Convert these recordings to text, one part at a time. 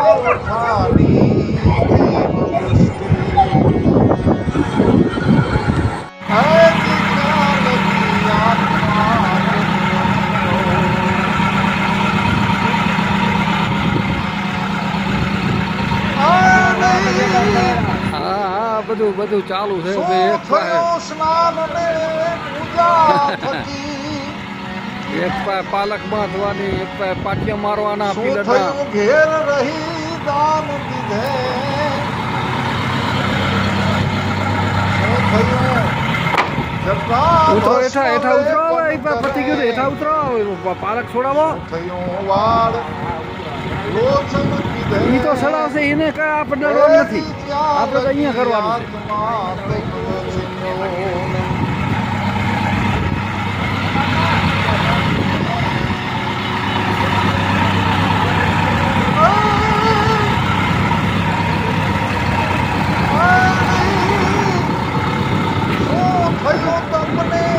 Oh, my God. બધું બધું ચાલુ છે એક પાસે. પાલક બાંધવાની એક પાસે પાટિયા મારવાના ઘેર રહી દાન ઉતરો હેઠા હેઠા ઉતરો પતી ગયું હેઠા ઉતરો પાલક છોડાવો. થયું? વાળ ઈ તો સડાવશે, એને કઈ આપણને રોલ નથી. આપણે તો અહીંયા કરવાનું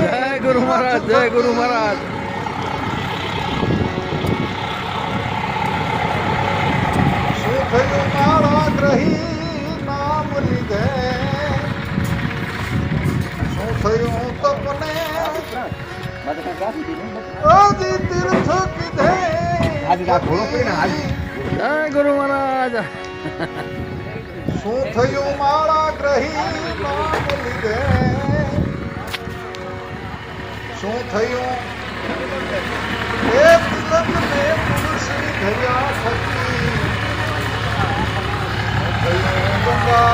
જય ગુરુ મહારાજ, જય ગુરુ મહારાજ શું થયું મારા ગ્રહી નામ લીધે? શું થયું આદિ તીર્થ કીધે? ગુરુ મહારાજ. શું થયું મારા ગ્રહી નામ લીધે? શું થયું? એ તિલક ને તુલસી ધર્યા થકી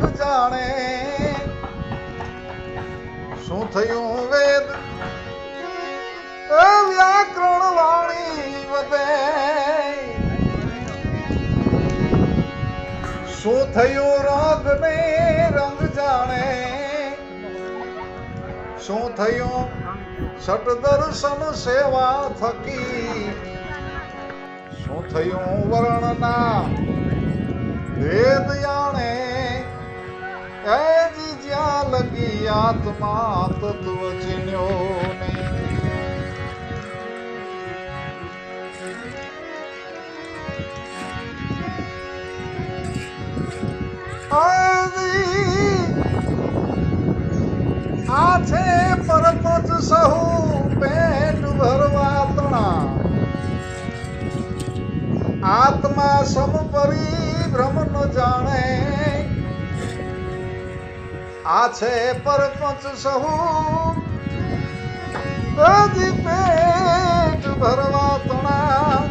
રંગ જાણે. શું થયું વેદ? વ્યાકરણ વાણી વધે. શું થયું રંગ ને રંગ જાણે? શું થયું? સટ દર્શન સેવા થકી. શું થયું વર્ણના? વેદ જાણે. એ જી જ્યાં લગી આત્મા તત્વ ચિન્યો આ છે પરમત સહુ પેટ ભરવા તણા. આત્મા સમપરી ભ્રમ ન જાણે આ છે પરપંચ સહુ. હજી પેટ ભરવા તણા.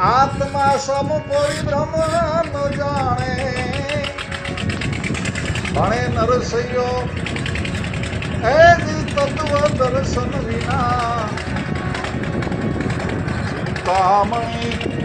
આત્મા સમ કોઈ ભ્રમ ન જાણે. ભણે નરસૈયો એ તત્વ દર્શન વિના. ચિંતામણી